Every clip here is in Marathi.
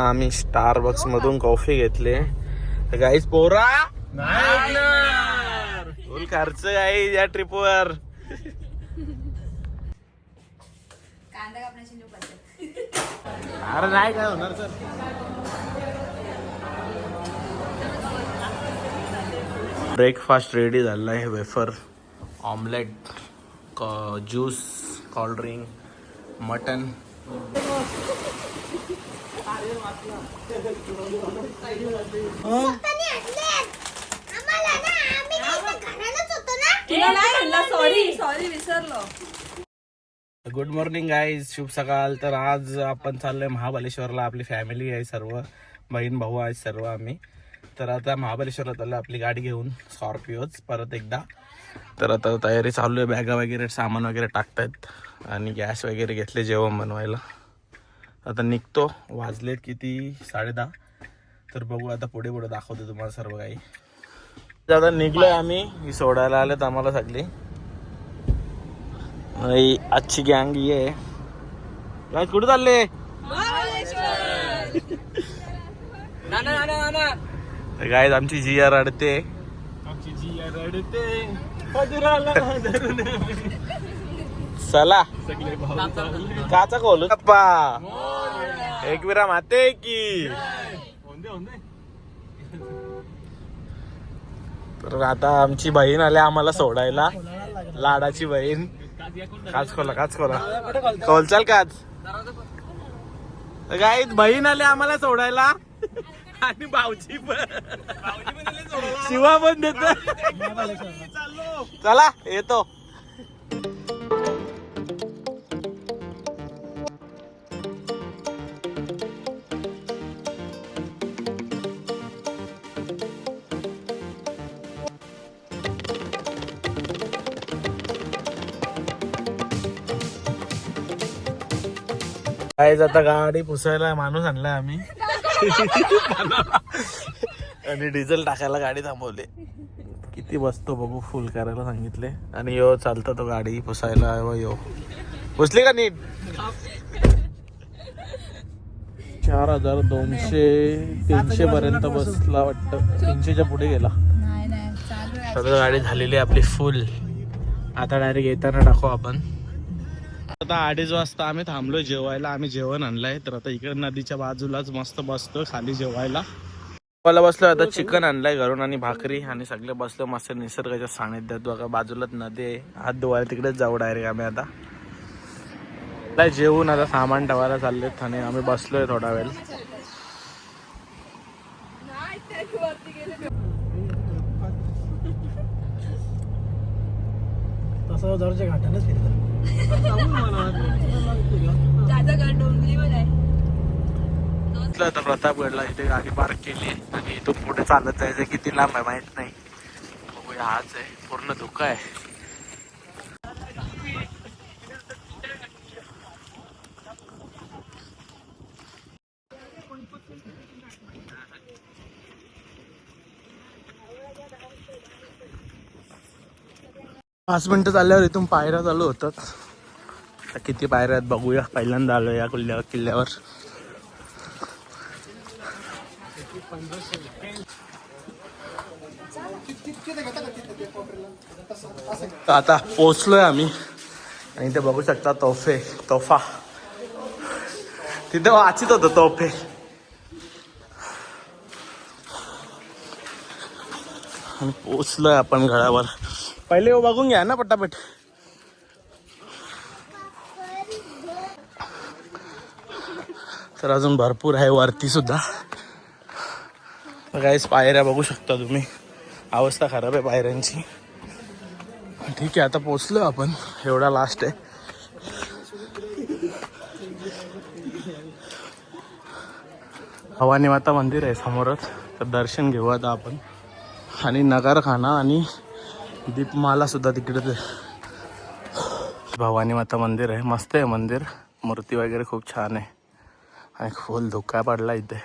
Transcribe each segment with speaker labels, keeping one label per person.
Speaker 1: आम्ही स्टारबक्स मधून कॉफी घेतले. गाईस पोरा! फुल खर्च आहे या ट्रिपवर
Speaker 2: कांदा कापण्याची न्यू पद्धत.
Speaker 1: अरे नाही काय होणार सर ब्रेकफास्ट रेडी झाला आहे wafer omelette juice cold drink mutton
Speaker 2: sorry sorry विसरलो.
Speaker 1: गुड मॉर्निंग गाईज शुभ सकाळ. तर आज आपण चाललोय महाबलेश्वरला आपली फॅमिली आहे सर्व. बहीण भाऊ आहे सर्व आम्ही. तर आता महाबलेश्वरला चाललो आपली गाडी घेऊन. स्कॉर्पिओच परत एकदा. तर आता तयारी चालू आहे. बॅगा वगैरे सामान वगैरे टाकतायत. आणि गॅस वगैरे घेतले जेवण बनवायला. आता निघतो. वाजलेत किती? साडे दहा तर बघू आता पुढे पुढे दाखवतो तुम्हाला सर्व काही. आता निघलोय आम्ही. ही सोडायला आलेत आम्हाला सगळी. आजची गँग ये काय कुठे चालले? काय आमची जिया रडते. आमची जिया रडते. चला. काचा खोलू. पप्पा एक विरा माते की. तर आता आमची बहीण आली आम्हाला सोडायला. लाडाची बहीण. काच खोला काच खोला. खोलचाल काच. काय बहीण आली आम्हाला सोडायला. आणि भाऊची पण. शिवा पण देत चला येतो. काय आता गाडी पुसायला माणूस आणलाय आम्ही. आणि डिझेल टाकायला गाडी थांबवली. किती बसतो बघू फुल करायला सांगितले. आणि यो चालतो तो गाडी पुसायला. व यो. पुसली का नीट? चार हजार दोनशे तीनशे पर्यंत बसला वाटतं. तीनशेच्या पुढे गेला. सगळं गाडी झालेली आहे आपली फुल आता डायरेक्ट येताना टाकू आपण. आता अडीच वाजता आम्ही थांबलोय जेवायला. आम्ही जेवण आणलंय. तर आता इकडे नदीच्या बाजूलाच मस्त बसतो खाली जेवायला. मला बसलो आता चिकन आणलंय घरून आणि भाकरी आणि सगळे बसलो मस्त निसर्गाच्या सानिध्यात बघा. बाजूलाच नदी आहे. हात धुवायला तिकडेच जाऊ डायरेक्ट आम्ही आता. आता जेवून आता सामान ठेवायला चाललेत आणि आम्ही बसलोय थोडा वेळ.
Speaker 3: घाटानेच
Speaker 2: दादा घर डोंगरीवर आहे
Speaker 1: इथलं आता प्रतापगडला इथे गाडी पार्क केली आणि इथून पुढे चालत जायचं किती लांब आहे माहीत नाही. बघूया हाच आहे. पूर्ण धोका आहे. पाच मिनटं चालल्यावर इथून पायऱ्या चालू होतात. आता किती पायऱ्या आहेत बघूया. पहिल्यांदा आलो या किल्ल्यावर किल्ल्यावर. तर आता पोचलोय आम्ही. आणि इथे बघू शकता तोफे तोफा. तिथे वाचित होतं तोफे. आणि पोचलोय आपण घरावर. पहिले हो बघून घ्या ना पटापट तर अजून भरपूर आहे वरती सुद्धा। काहीच पायऱ्या बघू शकता तुम्ही। अवस्था खराब आहे पायऱ्यांची। ठीक आहे आता पोचलो आपण. एवढा लास्ट आहे। भवानी माता मंदिर आहे समोरच। तर दर्शन घेऊ आता आपण। आणि नगारखाना आणि दीपमाला सुद्धा तिकडे भवानी माता मंदिर आहे. मस्त आहे मंदिर. मूर्ती वगैरे खूप छान आहे. आणि फुल धुका पडला इथे.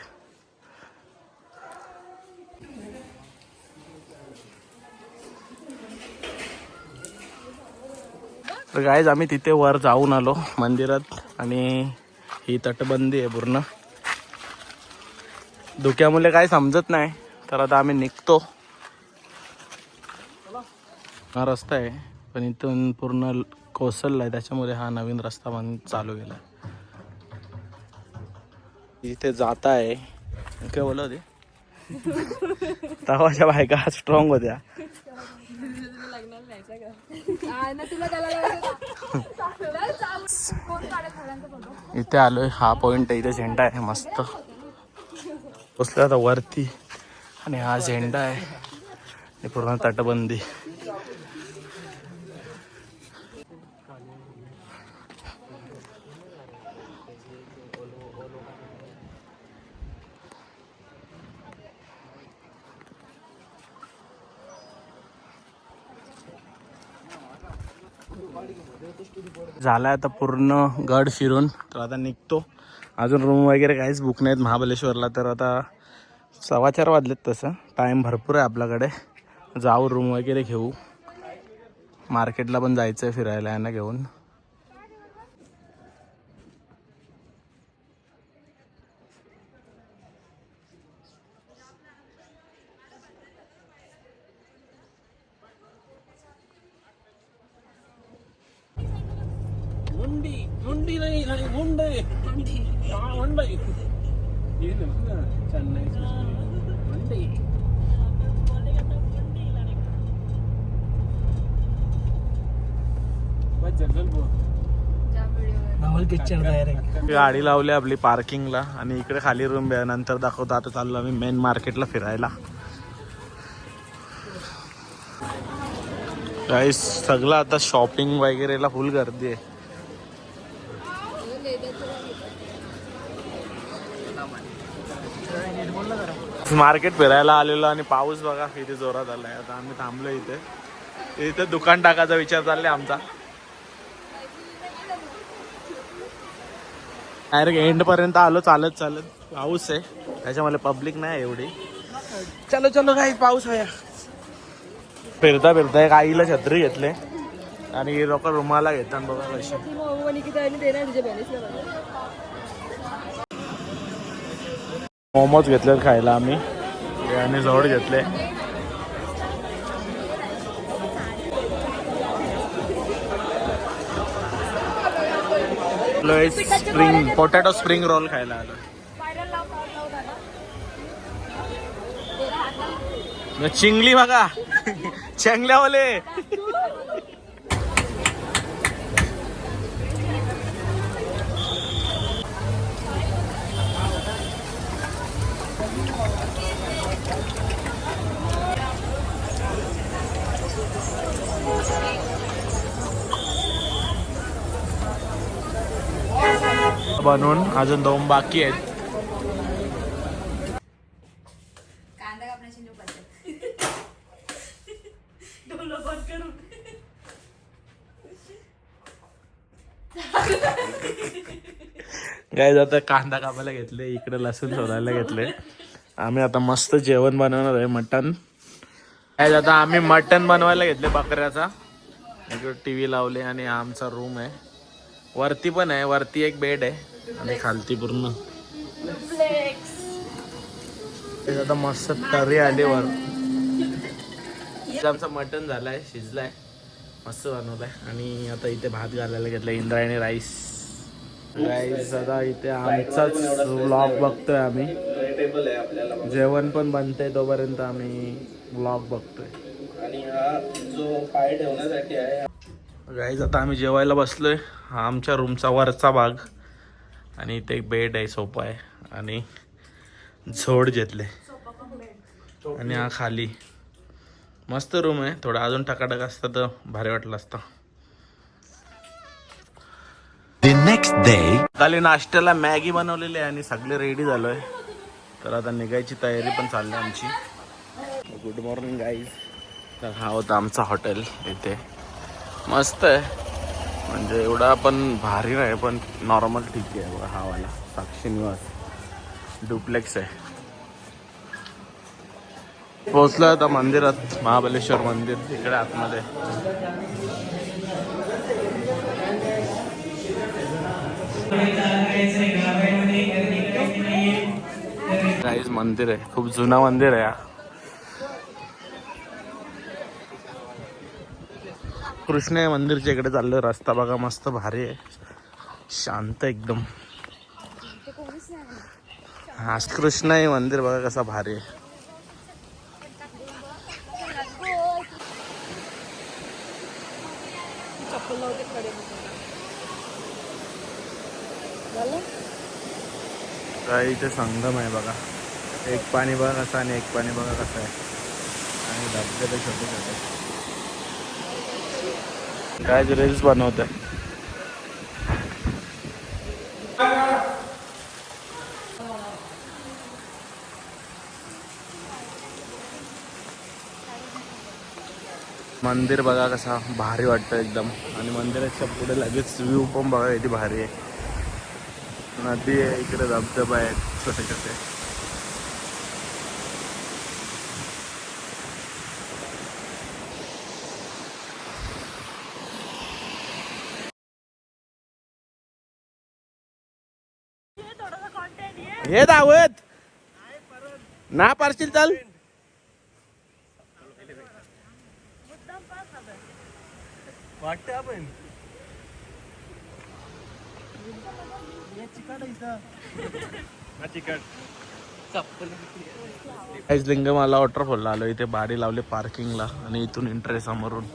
Speaker 1: तर गायज आम्ही तिथे वर जाऊन आलो मंदिरात आणि ही तटबंदी आहे पूर्ण. धुक्यामुळे काही समजत नाही. तर आता आम्ही निघतो. हा रस्ता आहे पण इथून पूर्ण कोसलला आहे त्याच्यामुळे हा नवीन रस्ता पण चालू गेला. इथे जात आहे. काय बोलत होते? तवाच्या बायका स्ट्रॉंग होत्या. इथे आलोय हा पॉइंट आहे इथे झेंडा आहे मस्त. बसलो आता वरती. आणि हा झेंडा आहे. पूर्ण तटबंदी. झालाय आता पूर्ण गड फिरून. तर आता निघतो. अजून रूम वगैरे काहीच बुक नाहीत महाबलेश्वरला तर आता सव्वा चार वाजलेत तसं. टाईम भरपूर आहे आपल्याकडे. जाऊ रूम वगैरे घेऊ. मार्केटला पण जायचं आहे फिरायला यांना घेऊन.
Speaker 3: आम्हाला डायरेक्ट
Speaker 1: गाडी लावली आपली पार्किंगला आणि इकडे खाली रूम नंतर दाखवतो. आता चाललो आम्ही मेन मार्केटला फिरायला. काही सगळं आता शॉपिंग वगैरेला फुल गर्दी आहे. मार्केट फिरायला आलेलो आणि पाऊस बघा किती जोरात आलाय. आता आम्ही थांबलो इथे. इथे दुकान टाकायचा विचार चाललाय आमचा. डायरेक्ट एंड पर्यंत आलो चालत चालत. पाऊस आहे. त्याच्यामुळे पब्लिक नाही एवढी. चलो चलो काही पाऊस आहे फिरता फिरता एक आईला छत्री घेतले. आणि लोक रुमाला घेतात बघा कशी. मोमोज घेतले खायला आम्ही. आणि जवळ घेतले. स्प्रिंग पोटॅटो स्प्रिंग रोल खायला आलो. चिंगली बघा. चेंगल्यावाले. बनवून अजून दोन बाकी आहेत. काय आता कांदा कापायला घेतले इकडे लसूण शोधायला घेतले. आम्ही आता मस्त जेवण बनवणार आहे मटन काय आता आम्ही मटन बनवायला घेतले बकऱ्याचा. इकडे टी व्ही लावले आणि आमचा रूम आहे. वरती पण आहे वरती एक बेड आहे. आणि खालती पूर्ण. आता मस्त तर्री आली वर इथं आमचं मटन झालाय शिजलाय मस्त बनवलाय. आणि आता इथे भात घालायला घेतला इंद्रायणी राईस. राईस आता इथे आमचाच व्लॉग बघतोय आम्ही. जेवण पण बनतंय तोपर्यंत आम्ही व्लॉग बघतोय. आणि हा जो पाय ठेवण्यासाठी आहे गाईज आता आम्ही जेवायला बसलोय. हा आमच्या रूमचा वरचा भाग. आणि इथे एक बेड आहे सोफा आहे आणि झोड घेतले. आणि हा खाली. मस्त रूम आहे. थोडा अजून टकाटक असतं तर भारी वाटलं असतं.
Speaker 4: Next day.
Speaker 1: खाली नाश्त्याला मॅगी बनवलेली आहे आणि सगळे रेडी झालोय. तर आता निघायची तयारी पण चालली आमची. गुड मॉर्निंग गाईज तर हा होता आमचा हॉटेल इथे. मस्त आहे. म्हणजे एवढा पण भारी नाही पण नॉर्मल ठीक आहे बघा हा वाला. साक्षी निवास. डुप्लेक्स आहे. पोहोचलो आता मंदिरात महाबलेश्वर मंदिर तिकडे आतमध्ये. मंदिर आहे. खूप जुना मंदिर आहे कृष्ण मंदिरच्या इकडे चाललो रस्ता बघा मस्त भारी आहे. शांत एकदम. हा कृष्ण हे मंदिर बघा कसा भारी आहे. इथे संगम आहे बघा. एक पाणी बघा कसं आणि एक पाणी बघा कसं आहे. आणि धबधबे छोटे छोटे काय रील्स बनवत आहे मंदिर बघा कसा भारी वाटतं एकदम. आणि मंदिराच्या पुढे लगेच व्ह्यू पण बघा किती भारी आहे. नदी आहे इकडे धबधबा आहेत छोटे छोटे हे दावत. ना पारशील चाल.
Speaker 3: वाटतं आपण.
Speaker 1: लिंगमाला वॉटरफॉलला आलो इथे बारी लावले पार्किंगला आणि इथून एंट्री समोरून.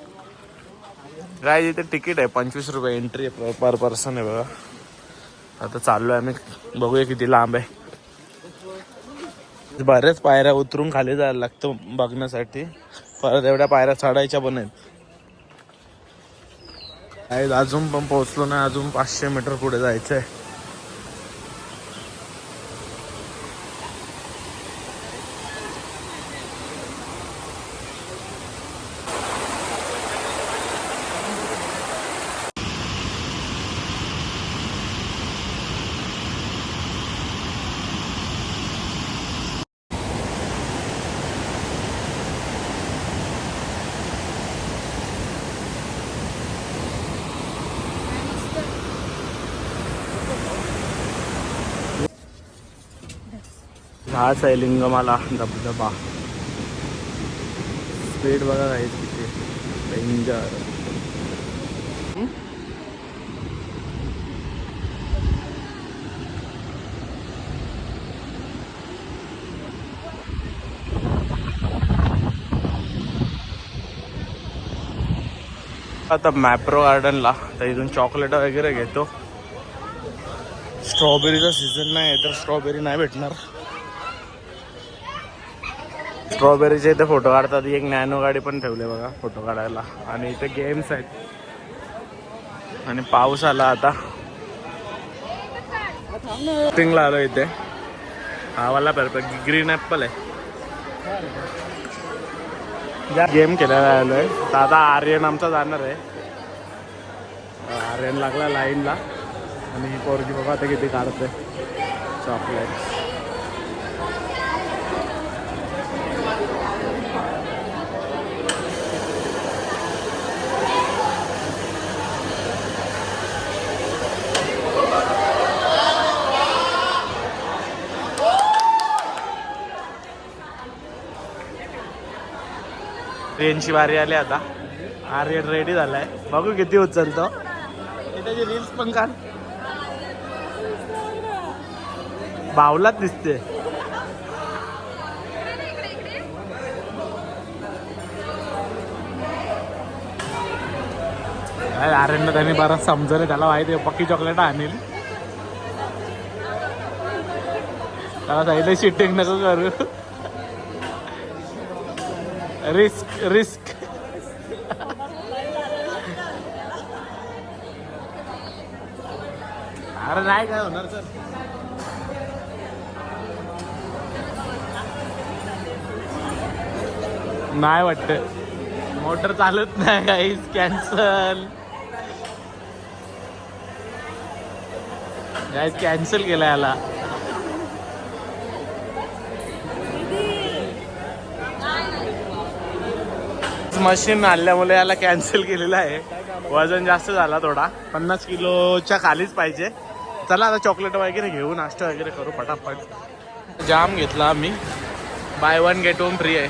Speaker 1: काय इथे तिकीट आहे. पंचवीस रुपये एंट्री पर पर्सन आहे बघा. आता चाललोय आम्ही. बघूया किती लांब आहे. बऱ्याच पायऱ्या उतरून खाली जायला लागतं बघण्यासाठी. परत एवढ्या पायऱ्या चढायच्या पण आहेत. अजून पण पोहोचलो नाही अजून पाचशे मीटर पुढे जायचं आहे हाच आहे लिंगमाला धबधबा. स्पीड बघा काही तिथे डेंजर आता मॅप्रो गार्डनला तर इथून चॉकलेट वगैरे घेतो. स्ट्रॉबेरीचा सीझन नाही तर स्ट्रॉबेरी नाही भेटणार. स्ट्रॉबेरीचे इथे फोटो काढतात. एक नॅनो गाडी पण ठेवले बघा फोटो काढायला. आणि इथे गेम्स आहेत. आणि पाऊस आला आता. शूटिंगला आलो इथे. हा वाला परफेक्ट ग्रीन ॲपल आहे. गेम खेळायला आलो आहे. तर आता आर्यन आमचा जाणार आहे. आर्यन लागला लाईनला आणि पोरगी बघा आता किती काढते चॉकलेट ट्रेनची बारी आली आता. आर्यन रेडी झालाय. बघू किती उचलतो. हे त्याची रील्स पण काढ. बावलाच दिसते. काय आर्यनला त्यांनी बराच समजवलं. त्याला माहिती आहे पक्की चॉकलेट आणील. त्याला सांगितलं शिटिंग नको करू. रिस्क रिस्क अरे नाही काय होणार सर? नाही वाटत मोटर चालत नाही काहीच कॅन्सल गाईज कॅन्सल केला याला. मशीन आणल्यामुळे याला कॅन्सल केलेलं आहे. वजन जास्त झाला थोडा. पन्नास किलोच्या खालीच पाहिजे. चला आता चॉकलेट वगैरे घेऊ नाश्ता वगैरे करू पटापट. जाम घेतला आम्ही. Buy one get one free आहे.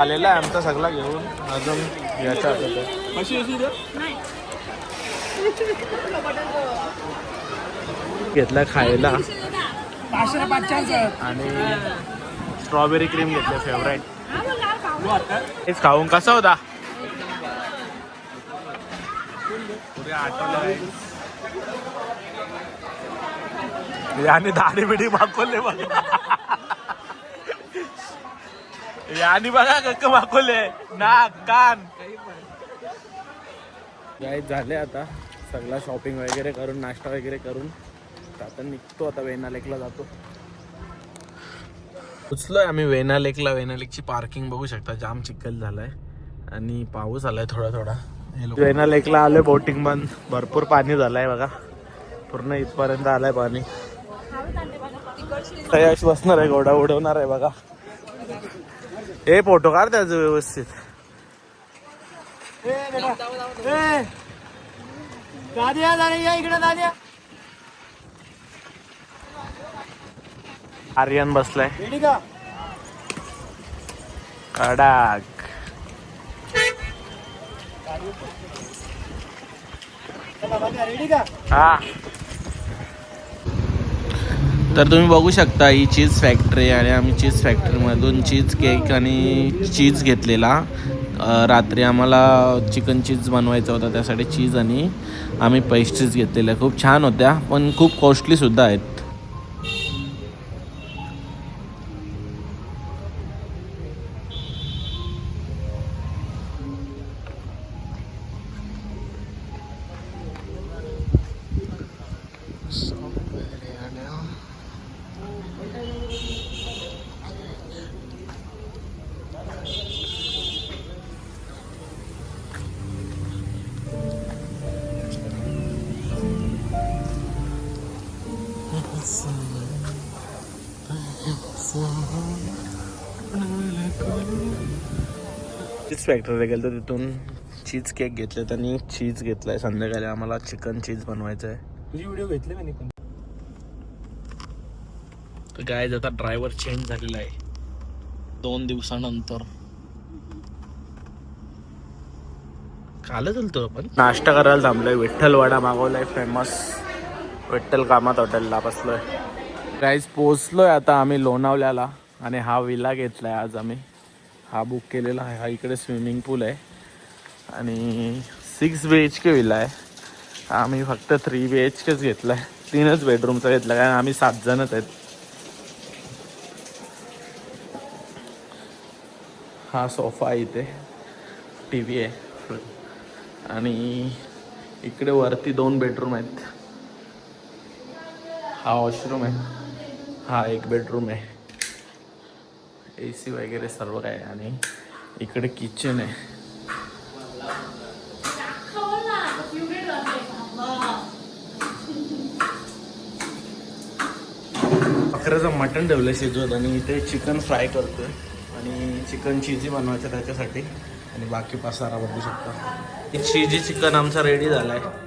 Speaker 1: आलेला आहे आमचा सगळा घेऊन. अजून याचा घेतला खायला. आणि स्ट्रॉबेरी क्रीम घेतलं फेवरेट हेच खाऊन कसा होता? याने दाढी बिडी मागवले बघा याने बघा कक्क मागवले. नाक कान. काही झाले आता. सगळा शॉपिंग वगैरे करून नाश्ता वगैरे करून. आता निघतो आता वेना लेकला जातो. उचलोय आम्ही वेना लेकला वेना लेकची पार्किंग बघू शकता. जाम चिखल झालाय. आणि पाऊस आलाय थोडा थोडा. वेना लेकला आलोय बोटिंग बंद. भरपूर पाणी झालंय बघा. पूर्ण इथपर्यंत आलाय पाणी. यश बसणार आहे घोडा उडवणार आहे बघा. हे फोटो काढ त्याचं व्यवस्थित.
Speaker 3: दाद्या दाद्या या इकडे दाद्या
Speaker 1: आर्यन बसलाय. कडक. हा. तर तुम्ही बघू शकता ही चीज फॅक्टरी आणि आम्ही चीज फॅक्टरीमधून चीज केक आणि चीज घेतलेला. रात्री आम्हाला चिकन चीज बनवायचा होता त्यासाठी चीज आणि आम्ही पेस्ट्रीज घेतलेल्या खूप छान होत्या पण खूप कॉस्टलीसुद्धा आहेत. फॅक्टरीला गेलो तिथून चीज केक घेतलेत आणि चीज घेतलाय. संध्याकाळी आम्हाला चिकन चीज बनवायचं आहे
Speaker 3: तुझी व्हिडिओ घेतले मी पण
Speaker 1: तर काय आता ड्रायव्हर चेंज झालेला आहे. दोन दिवसानंतर. कालच आलतो आपण. नाश्ता करायला थांबलोय. विठ्ठल वडा मागवलाय फेमस विठ्ठल कामात हॉटेलला बसलोय. गाईज पोचलोय आता आम्ही लोणावल्याला आणि हा विला घेतलाय आज आम्ही. हा बुक केलेला आहे. हा इकडे स्विमिंग पूल आहे. आणि six B H K villa आहे. आम्ही फक्त थ्री बी एच केच घेतलाय. तीनच बेडरूमचा घेतला कारण आम्ही सात जणच आहेत. हा सोफा आहे इथे. टी व्ही आहे. आणि इकडे वरती दोन बेडरूम आहेत. हा वॉशरूम आहे. हा एक बेडरूम आहे. ए सी वगैरे सर्व आहे आणि इकडे किचन आहे. अकराचं मटण ठेवलं शिजवत आणि इथे चिकन फ्राय करतोय. आणि चिकन चिजी बनवायचं त्याच्यासाठी. आणि बाकी पसारा बघू शकता. चिजी चिकन आमचा रेडी झाला आहे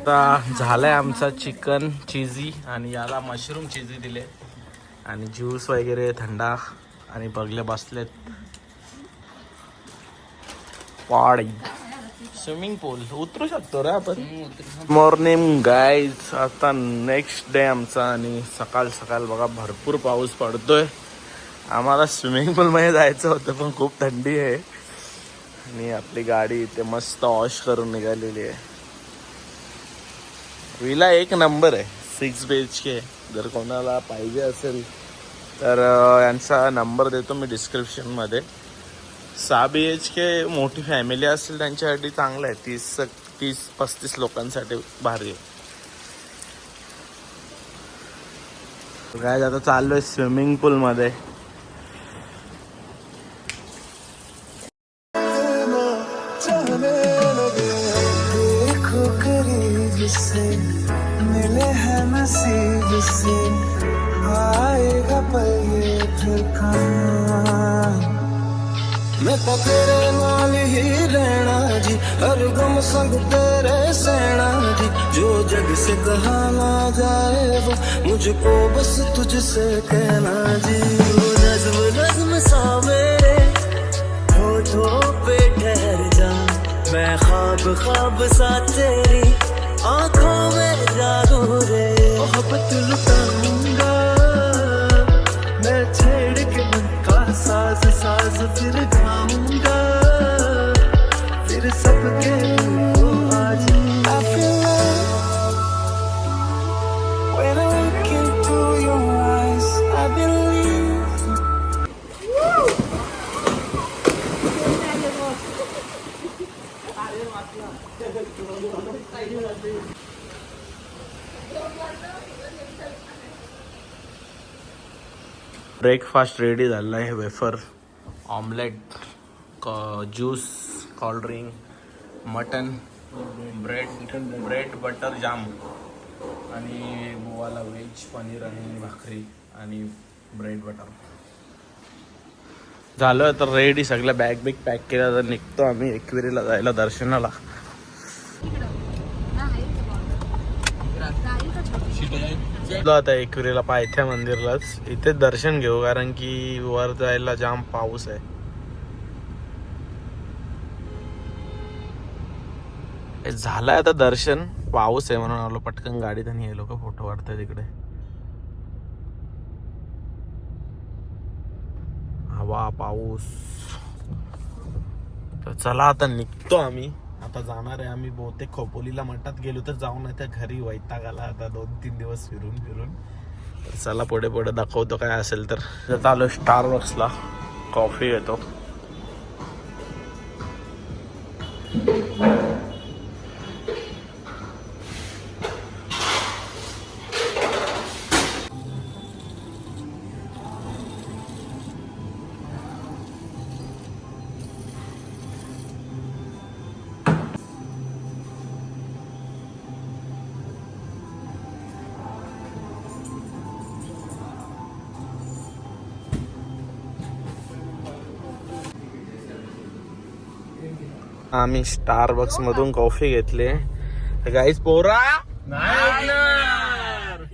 Speaker 1: आता झालाय आमचा चिकन चिझी आणि याला मशरूम चिझी दिले. आणि ज्यूस वगैरे थंडा आणि बगले बसलेत. पाडी. स्विमिंग पूल उतरू शकतो रे आपण? मॉर्निंग गाईज आता नेक्स्ट डे आमचा आणि सकाळ सकाळ बघा भरपूर पाऊस पडतोय. आम्हाला स्विमिंग पूलमध्ये जायचं होतं पण खूप थंडी आहे. आणि आपली गाडी इथे मस्त वॉश करून निघालेली आहे. विला एक नंबर आहे. Six B H K. जर कोणाला पाहिजे असेल तर यांचा नंबर देतो मी डिस्क्रिप्शनमध्ये सहा बी एच के मोठी फॅमिली असेल त्यांच्यासाठी चांगलं आहे. तीस तीस पस्तीस लोकांसाठी भारी आहे. काय आता चाललो आहे स्विमिंग पूलमध्ये
Speaker 5: मैं तो तेरे नाल ही रहना जी हर गम संग तेरे सहना जी जो जग से कहा ना जाए वो मुझको बस तुझसे कहना जी वो नज्म नज्म सा मेरे होठों पे ठहर जा मैं ख्वाब ख्वाब सा तेरी आंखों में जागो रे मोहब्बत लुटाऊंगा
Speaker 1: ब्रेकफास्ट रेडी झालेला आहे wafer omelette juice cold drink mutton bread bread butter jam. आणि गोवाला व्हेज पनीर आणि भाकरी आणि ब्रेड बटर. झालं तर रेडी सगळं बॅग बिग पॅक केलं तर निघतो आम्ही एकविरीला जायला दर्शनाला गेलो आता एकविरीला पायथ्या मंदिरलाच. इथे दर्शन घेऊ कारण की वर जायला जाम पाऊस आहे. झालं झालंय आता दर्शन. पाऊस आहे म्हणून आलो पटकन गाडीत आणि हे लोक फोटो काढताय तिकडे हवा पाऊस. तर चला आता निघतो आम्ही. आता जाणार आहे आम्ही बहुतेक खोपोलीला मठात गेलो तर जाऊन नाही त्या घरी वैताग आला आता दोन तीन दिवस फिरून फिरून. तर चला पुढे पुढे दाखवतो काय असेल तर. इथं आलो स्टार वर्क्सला कॉफी येतो आम्ही स्टार बक्स मधून कॉफी घेतली. गाईस पोरा!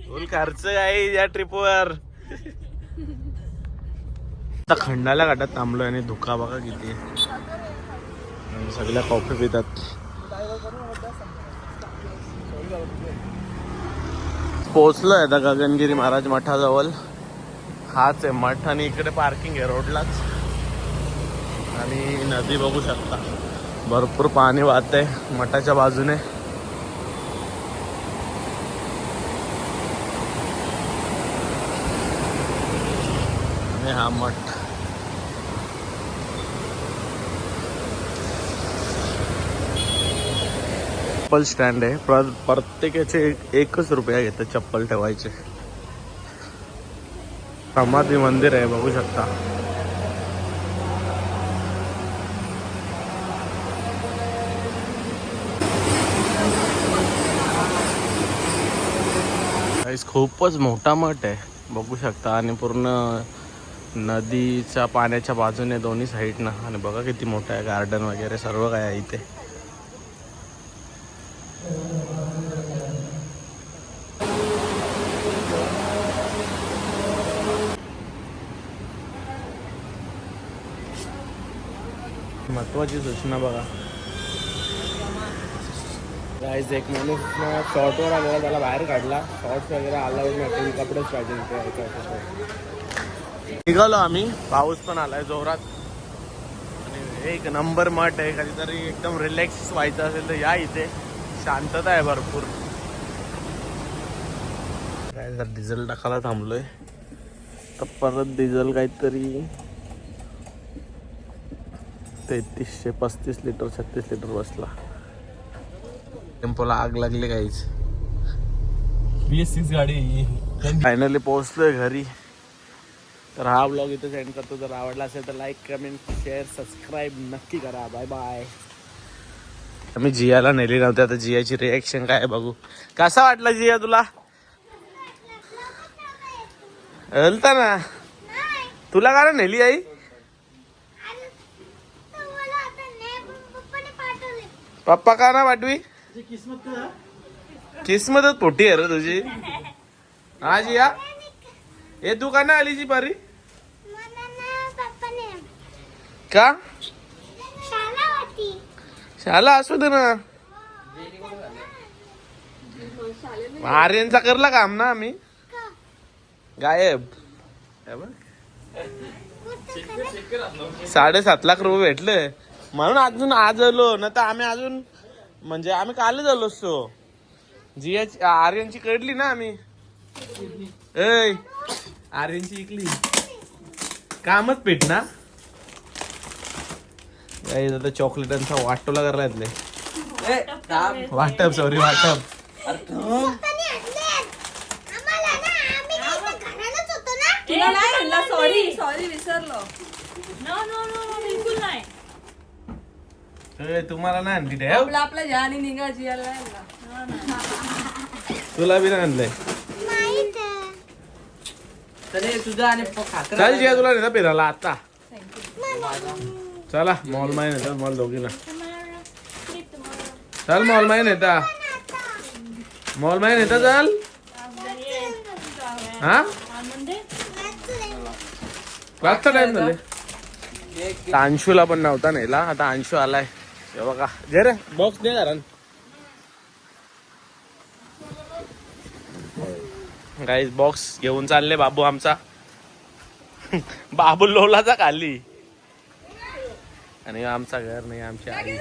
Speaker 1: फुल खर्च आहे या ट्रिपवर आता खंडाला घाटात थांबलोय आणि धुका बघा किती. सगळ्या कॉफी पितात. पोचलोय आता गगनगिरी महाराज मठाजवळ. हाच आहे मठ आणि इकडे पार्किंग आहे रोडलाच आणि नदी बघू शकता. भरपूर पाणी वाहत आहे मठाच्या बाजूने. आणि हा मठ. चप्पल स्टँड आहे. प्र- प्रत्येकाचे एकच रुपया घेतात चप्पल ठेवायचे. समाधी मंदिर आहे बघू शकता. गाईस खूपच मोठा मठ आहे. बघू शकता. आणि पूर्ण नदीच्या पाण्याच्या बाजूने दोन्ही साईडनं आणि बघा किती मोठं आहे. गार्डन वगैरे सर्व काय आहे इथे. महत्वाची सूचना बघा. गाईज एक माणूस शॉर्टवर आलेला त्याला बाहेर काढला. शॉर्ट्स वगैरे आला नाही कपडेच पाहिजे निघालो आम्ही. पाऊस पण आलाय जोरात. आणि एक नंबर मठ आहे. कधीतरी एकदम रिलॅक्स व्हायचं असेल तर या इथे. शांतता आहे भरपूर. काय जर डिझेल टाकायला थांबलोय. तर परत डिझेल काहीतरी तेहतीसशे पस्तीस लिटर छत्तीस लिटर बसला. टेम्पोला आग लागली काहीच.
Speaker 3: बीएससीच गाडी
Speaker 1: फायनली पोहोचलोय घरी. तर हा ब्लॉग इथं सेंड करतो. जर आवडला असेल तर लाईक कमेंट शेअर सबस्क्राईब नक्की करा. बाय बाय आम्ही जियाला नेली नव्हते. आता जियाची रिॲक्शन काय बघू. कसा वाटला जिया तुला? हलता ना. तुला का नेली आई? पप्पा का ना पाठवी? किस्मतच पोटी आहे रे तुझी. आज या. हे तू का ना आली जी पारी? का? शाला असू दे ना. आर्यनचा करला काम ना आम्ही. गायब. साडेसात लाख रुपये भेटले. म्हणून अजून आज आलो ना तर आम्ही अजून म्हणजे आम्ही कालच आलो असतो. जियाची आर्यनची कडली ना आम्ही? ऐ आर्यनची इकली. कामच पेट ना? आता चॉकलेटांचा वाटोला करायला वाटप सॉरी वाटप.
Speaker 2: तुला नाही म्हणलं सॉरी सॉरी विसरलो.
Speaker 1: तुम्हाला नाही आणली ठेव
Speaker 2: आपला आपला ज्या आणि निघा जियाला नाही आणला.
Speaker 1: तुला बी नाही आणलंय.
Speaker 6: तरी तुझं आणि खाकर
Speaker 1: चल जिया तुला नेता फिरायला आता. चला मॉल माय नेता मॉल दोघीला चल मॉल माय नेता. मॉल माय नेता. चल. हा? टाइम झाले अंशूला पण नव्हता नेला आता अंशू आलाय. हे बघा. जे रे. बॉक्स दे कारण गाईज बॉक्स घेऊन चालले बाबू आमचा. बाबू लोलाचा खाली. आणि आमचा घर नाही आमची आई.